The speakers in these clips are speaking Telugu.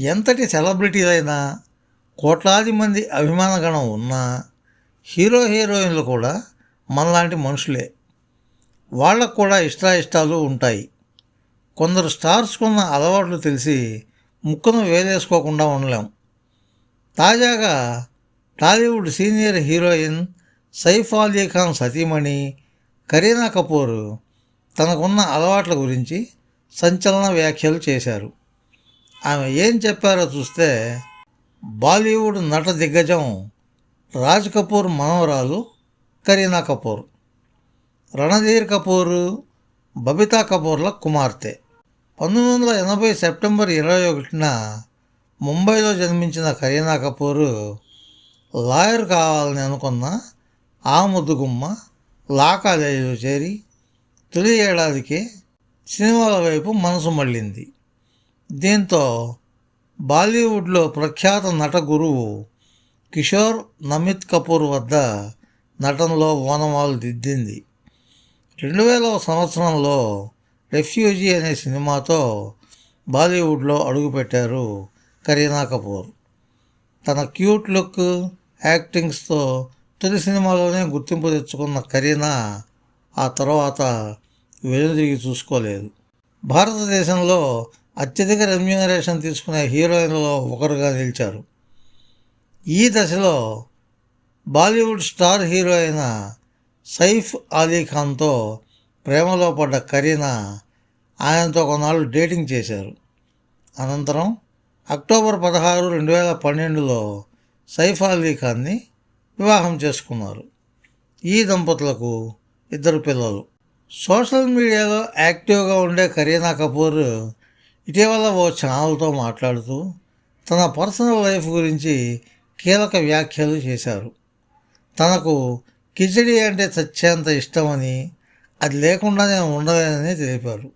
ఎంతటి సెలబ్రిటీలైనా కోట్లాది మంది అభిమానగణం ఉన్నా హీరో హీరోయిన్లు కూడా మనలాంటి మనుషులే. వాళ్ళకు కూడా ఇష్టాయిష్టాలు ఉంటాయి. కొందరు స్టార్స్కున్న అలవాట్లు తెలిసి ముక్కును వేలేసుకోకుండా ఉండలేం. తాజాగా Tollywood senior heroine Saif Ali Khan సతీమణి కరీనా కపూర్ తనకున్న అలవాట్ల గురించి సంచలన వ్యాఖ్యలు చేశారు. ఆమె ఏం చెప్పారో చూస్తే బాలీవుడ్ నట దిగ్గజం రాజ్ కపూర్ మనవరాలు కరీనా కపూర్ రణధీర్ కపూర్ బబితా కపూర్ల కుమార్తె. పంతొమ్మిది వందల ఎనభై సెప్టెంబర్ ఇరవై ఒకటిన ముంబైలో జన్మించిన కరీనా కపూర్ లాయర్ కావాలని అనుకున్న ఆ ముద్దుగుమ్మ లా కాలేజీలో చేరి తొలి ఏడాదికే సినిమాల వైపు మనసు మళ్ళింది. దీంతో బాలీవుడ్లో ప్రఖ్యాత నట గురువు కిషోర్ నమిత్ కపూర్ వద్ద నటనలో ఓనమాలు దిద్దింది. రెండు వేల సంవత్సరంలో రెఫ్యూజీ అనే సినిమాతో బాలీవుడ్లో అడుగుపెట్టారు కరీనా కపూర్. తన క్యూట్ లుక్ యాక్టింగ్స్తో తొలి సినిమాలోనే గుర్తింపు తెచ్చుకున్న కరీనా ఆ తర్వాత వెనుదిరిగి చూసుకోలేదు. భారతదేశంలో అత్యధిక రెమ్యూనరేషన్ తీసుకునే హీరోయిన్లలో ఒకరుగా నిలిచారు. ఈ దశలో బాలీవుడ్ స్టార్ హీరో అయిన సైఫ్ అలీ ఖాన్తో ప్రేమలో పడ్డ కరీనా ఆయనతో కొన్నాళ్ళు డేటింగ్ చేశారు. అనంతరం అక్టోబర్ పదహారు రెండు వేల పన్నెండులో సైఫ్ అలీ ఖాన్ని వివాహం చేసుకున్నారు. ఈ దంపతులకు ఇద్దరు పిల్లలు. సోషల్ మీడియాలో యాక్టివ్గా ఉండే కరీనా కపూర్ ఇటీవల ఓ ఛానల్తో మాట్లాడుతూ తన పర్సనల్ లైఫ్ గురించి కీలక వ్యాఖ్యలు చేశారు. తనకు కిచడీ అంటే చచ్చేంత ఇష్టమని అది లేకుండా నేను ఉండలేనని తెలిపారు.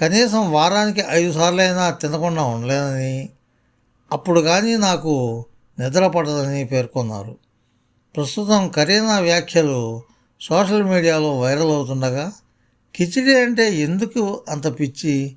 కనీసం వారానికి ఐదు సార్లైనా తినకుండా ఉండలేనని అప్పుడు కానీ నాకు నిద్ర పడదని పేర్కొన్నారు. ప్రస్తుతం కరీనా వ్యాఖ్యలు సోషల్ మీడియాలో వైరల్ అవుతుండగా కిచిడి అంటే ఎందుకు అంత పిచ్చి?